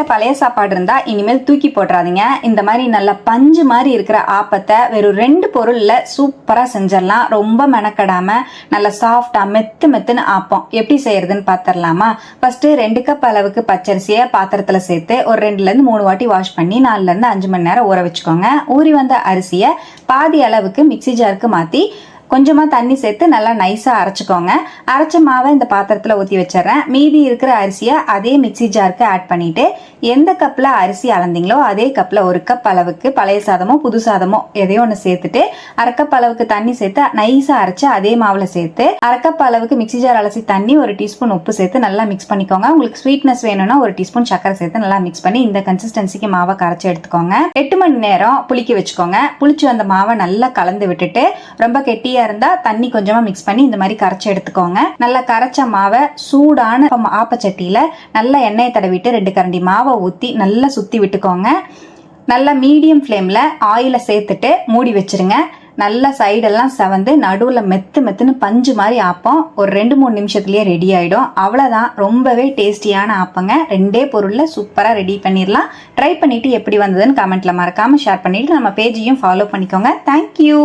வீட்டில் பழைய சாப்பாடு இருந்தால் இனிமேல் தூக்கி போட்டுறாதீங்க. இந்த மாதிரி நல்ல பஞ்சு மாதிரி இருக்கிற ஆப்பத்தை வெறும் ரெண்டு பொருளில் சூப்பராக செஞ்சிடலாம். ரொம்ப மெனக்கடாமல் நல்ல சாஃப்டாக மெத்து மெத்துன்னு ஆப்பம். எப்படி செய்யறதுன்னு பார்த்துடலாமா ஃபர்ஸ்ட்டு ரெண்டு கப் அளவுக்கு பச்சரிசியை பாத்திரத்தில் சேர்த்து ஒரு ரெண்டுலேருந்து மூணு வாட்டி வாஷ் பண்ணி நாலுலேருந்து அஞ்சு மணி நேரம் ஊற வச்சுக்கோங்க. ஊறி வந்த அரிசியை பாதி அளவுக்கு மிக்ஸி ஜாருக்கு மாற்றி கொஞ்சமாக தண்ணி சேர்த்து நல்லா நைஸாக அரைச்சிக்கோங்க. அரைச்ச மாவை இந்த பாத்திரத்தில் ஊற்றி வச்சிடறேன். மீதி இருக்கிற அரிசியை அதே மிக்ஸி ஜாருக்கு ஆட் பண்ணிவிட்டு எந்த கப்பில் அரிசி அளந்தீங்களோ அதே கப்பில் ஒரு கப் அளவுக்கு பழைய சாதமோ புது சாதமோ எதையோ ஒன்று சேர்த்துட்டு அரைக்கப் அளவுக்கு தண்ணி சேர்த்து நைஸாக அரைச்சு அதே மாவில் சேர்த்து அரைக்கப் அளவுக்கு மிக்ஸி ஜார் அலசி தண்ணி ஒரு டீஸ்பூன் உப்பு சேர்த்து நல்லா மிக்ஸ் பண்ணிக்கோங்க. உங்களுக்கு ஸ்வீட்னஸ் வேணும்னா ஒரு டீஸ்பூன் சக்கரை சேர்த்து நல்லா மிக்ஸ் பண்ணி இந்த கன்சிஸ்டன்சிக்கு மாவை கரைச்சி எடுத்துக்கோங்க. எட்டு மணி நேரம் புளிக்க வச்சுக்கோங்க. புளிச்சு அந்த மாவை நல்லா கலந்து விட்டுட்டு ரொம்ப கெட்டியா இருந்தா தண்ணி கொஞ்சமா மிக்ஸ் பண்ணி இந்த மாதிரி கரைச்சி எடுத்துக்கோங்க. நல்லா கரைச்ச மாவை சூடான ஆப்பச்சட்டியில நல்லா எண்ணெயை தடவிட்டு ரெண்டு கரண்டி மாவை ஊற்றி நல்லா சுத்தி விட்டுக்கோங்க. நல்லா மீடியம் ஃப்ளேமில் ஆயிலை சேர்த்துட்டு மூடி வச்சிருங்க. நல்லா சைடெல்லாம் செவந்து நடுவில் மெத்து மெத்துன்னு பஞ்சு மாதிரி ஆப்பம். ஒரு ரெண்டு மூணு நிமிஷத்துலேயே ரெடி ஆகிடும் அவ்வளோதான் ரொம்பவே டேஸ்டியான ஆப்பங்க. ரெண்டே பொருளில் சூப்பராக ரெடி பண்ணிடலாம் ட்ரை பண்ணிவிட்டு எப்படி வந்ததுன்னு கமெண்ட்டில் மறக்காமல் ஷேர் பண்ணிவிட்டு நம்ம பேஜையும் ஃபாலோ பண்ணிக்கோங்க. தேங்க்யூ